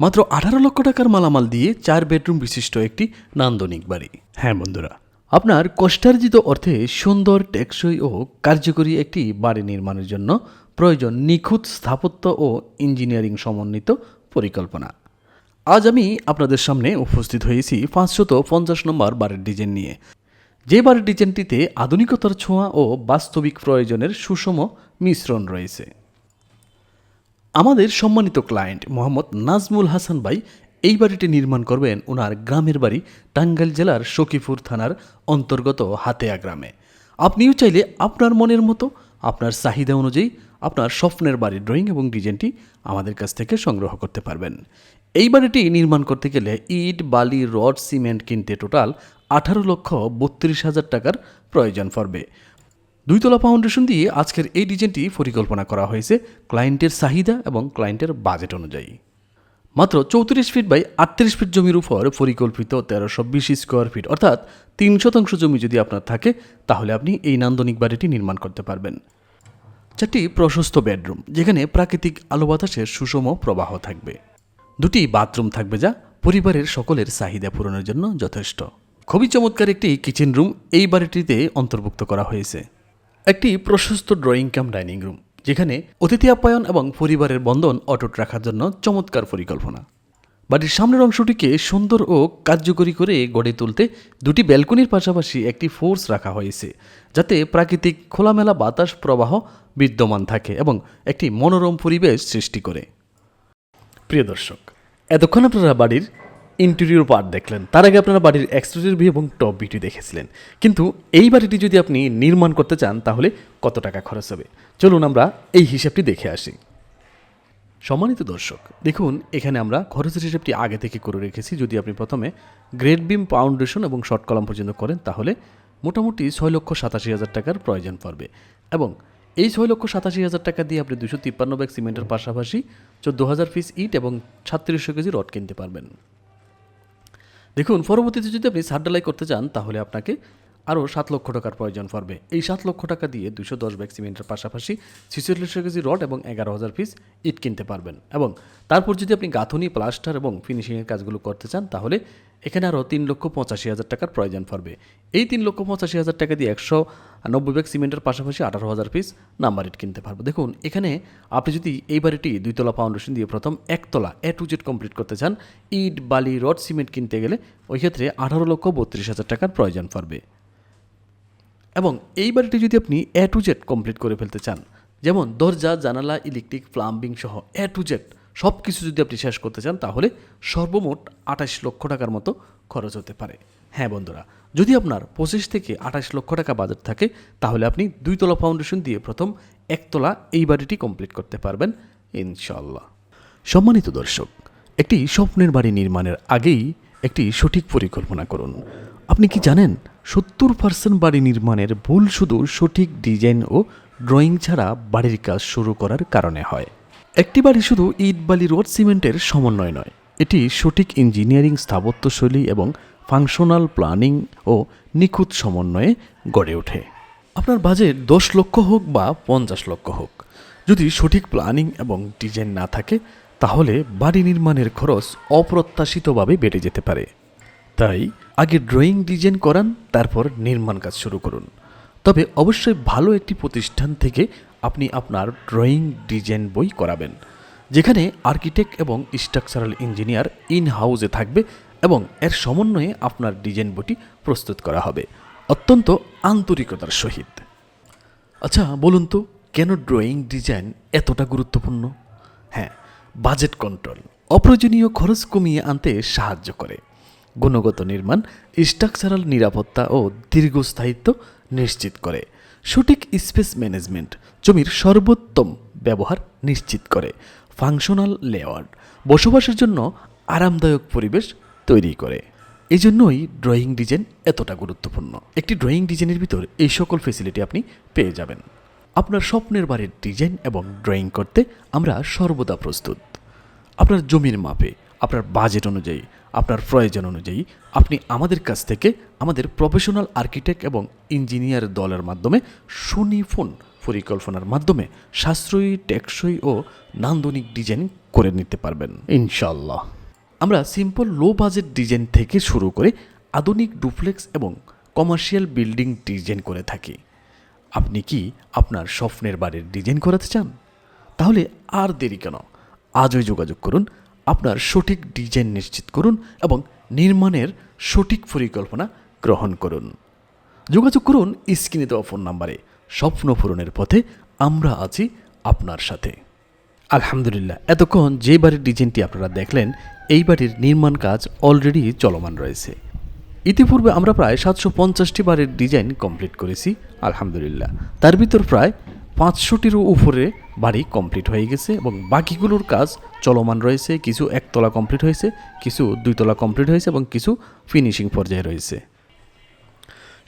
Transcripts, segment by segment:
মাত্র আঠারো লক্ষ টাকার মালামাল দিয়ে চার বেডরুম বিশিষ্ট একটি নান্দনিক বাড়ি। হ্যাঁ বন্ধুরা। আপনার কষ্টার্জিত অর্থে সুন্দর টেকসই ও কার্যকরী একটি বাড়ি নির্মাণের জন্য প্রয়োজন নিখুঁত স্থাপত্য ও ইঞ্জিনিয়ারিং সমন্বিত পরিকল্পনা। আজ আমি আপনাদের সামনে উপস্থিত হয়েছি পাঁচশত পঞ্চাশ নম্বর বাড়ির ডিজাইন নিয়ে। যে বাড়ির ডিজাইনটিতে আধুনিকতার ছোঁয়া ও বাস্তবিক প্রয়োজনের সুষম মিশ্রণ রয়েছে। আমাদের সম্মানিত ক্লায়েন্ট মোহাম্মদ নাজমুল হাসান ভাই এই বাড়িটি নির্মাণ করবেন ওনার গ্রামের বাড়ি টাঙ্গাইল জেলার সখীপুর থানার অন্তর্গত হাতেয়া গ্রামে। আপনিও চাইলে আপনার মনের মতো, আপনার চাহিদা অনুযায়ী আপনার স্বপ্নের বাড়ির ড্রয়িং এবং ডিজাইনটি আমাদের কাছ থেকে সংগ্রহ করতে পারবেন। এই বাড়িটি নির্মাণ করতে গেলে ইট, বালি, রড, সিমেন্ট কিনতে টোটাল আঠারো লক্ষ বত্রিশ হাজার টাকার প্রয়োজন পড়বে। দুইতলা ফাউন্ডেশন দিয়ে আজকের এই ডিজাইনটি পরিকল্পনা করা হয়েছে ক্লায়েন্টের চাহিদা এবং ক্লায়েন্টের বাজেট অনুযায়ী। মাত্র চৌত্রিশ ফিট বাই আটত্রিশ ফিট জমির উপর পরিকল্পিত তেরোশো বিশ স্কোয়ার ফিট, অর্থাৎ তিন শতাংশ জমি যদি আপনার থাকে, তাহলে আপনি এই নান্দনিক বাড়িটি নির্মাণ করতে পারবেন। চারটি প্রশস্ত বেডরুম, যেখানে প্রাকৃতিক আলো বাতাসের সুষম প্রবাহ থাকবে। দুটি বাথরুম থাকবে যা পরিবারের সকলের চাহিদা পূরণের জন্য যথেষ্ট। খুবই চমৎকার একটি কিচেন রুম এই বাড়িটিতে অন্তর্ভুক্ত করা হয়েছে। একটি প্রশস্ত ড্রয়িং কাম ডাইনিং রুম, যেখানে অতিথি আপ্যায়ন এবং পরিবারের বন্ধন অটুট রাখার জন্য চমৎকার পরিকল্পনা। বাড়ির সামনের অংশটিকে সুন্দর ও কার্যকরী করে গড়ে তুলতে দুটি ব্যালকনির পাশাপাশি একটি ফোর্স রাখা হয়েছে, যাতে প্রাকৃতিক খোলামেলা বাতাস প্রবাহ বিদ্যমান থাকে এবং একটি মনোরম পরিবেশ সৃষ্টি করে। প্রিয় দর্শক, এতক্ষণ আপনারা বাড়ির ইন্টেরিয়র পার্ট দেখলেন। তার আগে আপনারা বাড়ির এক্সটেরিয়র ভিউ এবং টপ ভিউটি দেখেছিলেন। কিন্তু এই বাড়িটি যদি আপনি নির্মাণ করতে চান, তাহলে কত টাকা খরচ হবে? চলুন আমরা এই হিসাবটি দেখে আসি। সম্মানিত দর্শক, দেখুন, এখানে আমরা খরচের হিসেবটি আগে থেকে করে রেখেছি। যদি আপনি প্রথমে গ্রেড বিম ফাউন্ডেশন এবং শর্ট কলাম পর্যন্ত করেন, তাহলে মোটামুটি ছয় লক্ষ সাতাশি হাজার টাকার প্রয়োজন পড়বে। এবং এই ছয় লক্ষ সাতাশি হাজার টাকা দিয়ে আপনি দুশো তিপ্পান্ন ব্যাগ সিমেন্টের পাশাপাশি চোদ্দ হাজার পিস ইট এবং সাতত্রিশশো কেজি রড কিনতে পারবেন। দেখুন পরবর্তীতে যদি আপনি সার ডালাই করতে চান তাহলে আপনাকে আরও সাত লক্ষ টাকার প্রয়োজন পড়বে। এই সাত লক্ষ টাকা দিয়ে দুশো দশ ব্যাগ সিমেন্টের পাশাপাশি ছিচল্লিশশো কেজি রড এবং এগারো হাজার পিস ইট কিনতে পারবেন এবং তারপর যদি আপনি গাঁথনি, প্লাস্টার এবং ফিনিশিংয়ের কাজগুলো করতে চান, তাহলে এখানে আরও তিন লক্ষ পঁচাশি হাজার টাকার প্রয়োজন পড়বে। এই তিন লক্ষ পঁচাশি হাজার টাকা দিয়ে একশো নব্বই ব্যাগ সিমেন্টের পাশাপাশি আঠারো হাজার পিস নাম্বার ইট কিনতে পারব। দেখুন, এখানে আপনি যদি এই বাড়িটি দুইতলা ফাউন্ডেশন দিয়ে প্রথম একতলা এ টু জেড কমপ্লিট করতে চান, ইট, বালি, রড, সিমেন্ট কিনতে গেলে ওই ক্ষেত্রে আঠারো লক্ষ বত্রিশ হাজার টাকার প্রয়োজন পড়বে। এবং এই বাড়িটি যদি আপনি এ টু জেড কমপ্লিট করে ফেলতে চান, যেমন দরজা, জানালা ইলেকট্রিক প্লাম্বিং সহ এ টু জেড সব কিছু যদি আপনি শেষ করতে চান, তাহলে সর্বমোট আঠাশ লক্ষ টাকার মতো খরচ হতে পারে। হ্যাঁ বন্ধুরা, যদি আপনার পঁচিশ থেকে আঠাশ লক্ষ টাকা বাজেট থাকে, তাহলে আপনি দুইতলা ফাউন্ডেশন দিয়ে প্রথম একতলা এই বাড়িটি কমপ্লিট করতে পারবেন ইনশাল্লাহ সম্মানিত দর্শক, একটি স্বপ্নের বাড়ি নির্মাণের আগেই একটি সঠিক পরিকল্পনা করুন। আপনি কি জানেন, সত্তর পার্সেন্ট বাড়ি নির্মাণের ভুল শুধু সঠিক ডিজাইন ও ড্রয়িং ছাড়া বাড়ির কাজ শুরু করার কারণে হয়? একটি বাড়ি শুধু ইট, বালি, রোড, সিমেন্টের সমন্বয় নয়, এটি সঠিক ইঞ্জিনিয়ারিং স্থাপত্যশৈলী এবং ফাংশনাল প্ল্যানিং ও নিখুঁত সমন্বয়ে গড়ে ওঠে। আপনার বাজেট দশ লক্ষ হোক বা পঞ্চাশ লক্ষ হোক। যদি সঠিক প্ল্যানিং এবং ডিজাইন না থাকে, তাহলে বাড়ি নির্মাণের খরচ অপ্রত্যাশিতভাবে বেড়ে যেতে পারে। তাই আগে ড্রয়িং ডিজাইন করান, তারপর নির্মাণ কাজ শুরু করুন। তবে অবশ্যই ভালো একটি প্রতিষ্ঠান থেকে আপনি আপনার ড্রয়িং ডিজাইন বই করাবেন, যেখানে আর্কিটেক্ট এবং স্ট্রাকচারাল ইঞ্জিনিয়ার ইন হাউসে থাকবে এবং এর সমন্বয়ে আপনার ডিজাইন বইটি প্রস্তুত করা হবে। অত্যন্ত আন্তরিকতার সহিত। আচ্ছা বলুন তো, কেন ড্রয়িং ডিজাইন এতটা গুরুত্বপূর্ণ? হ্যাঁ বাজেট কন্ট্রোল, অপ্রয়োজনীয় খরচ কমিয়ে আনতে সাহায্য করে। গুণগত নির্মাণ স্ট্রাকচারাল নিরাপত্তা ও দীর্ঘস্থায়িত্ব নিশ্চিত করে। সঠিক স্পেস ম্যানেজমেন্ট জমির সর্বোত্তম ব্যবহার নিশ্চিত করে। ফাংশনাল লেআউট বসবাসের জন্য আরামদায়ক পরিবেশ তৈরি করে। এই জন্যই ড্রয়িং ডিজাইন এতটা গুরুত্বপূর্ণ। একটি ড্রয়িং ডিজাইনের ভিতর এই সকল ফেসিলিটি আপনি পেয়ে যাবেন। আপনার স্বপ্নের বাড়ির ডিজাইন এবং ড্রয়িং করতে আমরা সর্বদা প্রস্তুত। আপনার জমির মাপে, আপনার বাজেট অনুযায়ী আপনার প্রয়োজন অনুযায়ী আপনি আমাদের কাছ থেকে আমাদের প্রফেশনাল আর্কিটেক্ট এবং ইঞ্জিনিয়ার দলের মাধ্যমে সুনিপুণ পরিকল্পনার মাধ্যমে সাশ্রয়ী টেকসই ও নান্দনিক ডিজাইন করে নিতে পারবেন। ইনশাল্লাহ আমরা সিম্পল লো বাজেট ডিজাইন থেকে শুরু করে আধুনিক ডুপ্লেক্স এবং কমার্শিয়াল বিল্ডিং ডিজাইন করে থাকি। আপনি কি আপনার স্বপ্নের বাড়ির ডিজাইন করাতে চান? তাহলে আর দেরি কেন? আজই যোগাযোগ করুন আপনার সঠিক ডিজাইন নিশ্চিত করুন এবং নির্মাণের সঠিক পরিকল্পনা গ্রহণ করুন। যোগাযোগ করুন স্ক্রিনে দেওয়া ফোন নাম্বারে। স্বপ্ন পূরণের পথে আমরা আছি আপনার সাথে। আলহামদুলিল্লাহ, এতক্ষণ যে বাড়ির ডিজাইনটি আপনারা দেখলেন, এই বাড়ির নির্মাণ কাজ অলরেডি চলমান রয়েছে। ইতিপূর্বে আমরা প্রায় সাতশো পঞ্চাশটি বাড়ির ডিজাইন কমপ্লিট করেছি, আলহামদুলিল্লাহ। তার ভিতর প্রায় পাঁচশোটিরও উপরে বাড়ি কমপ্লিট হয়ে গেছে এবং বাকিগুলোর কাজ চলমান রয়েছে, কিছু একতলা কমপ্লিট হয়েছে, কিছু দুইতলা কমপ্লিট হয়েছে এবং কিছু ফিনিশিং পর্যায়ে রয়েছে।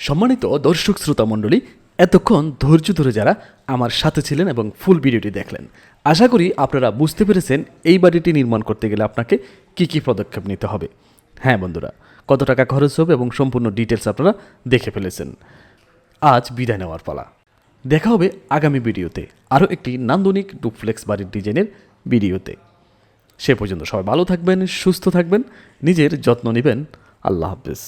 সম্মানিত দর্শক শ্রোতা মণ্ডলী, এতক্ষণ ধৈর্য ধরে যারা আমার সাথে ছিলেন এবং ফুল ভিডিওটি দেখলেন, আশা করি আপনারা বুঝতে পেরেছেন এই বাড়িটি নির্মাণ করতে গেলে আপনাকে কি কি পদক্ষেপ নিতে হবে। হ্যাঁ বন্ধুরা, কত টাকা খরচ হবে এবং সম্পূর্ণ ডিটেলস আপনারা দেখে ফেলেছেন। আজ বিদায় নেওয়ার পালা। দেখা হবে আগামী ভিডিওতে। আরও একটি নান্দনিক ডুপ্লেক্স বাড়ির ডিজাইনের ভিডিওতে। সে পর্যন্ত সবাই ভালো থাকবেন, সুস্থ থাকবেন, নিজের যত্ন নেবেন। আল্লাহ হাফেজ।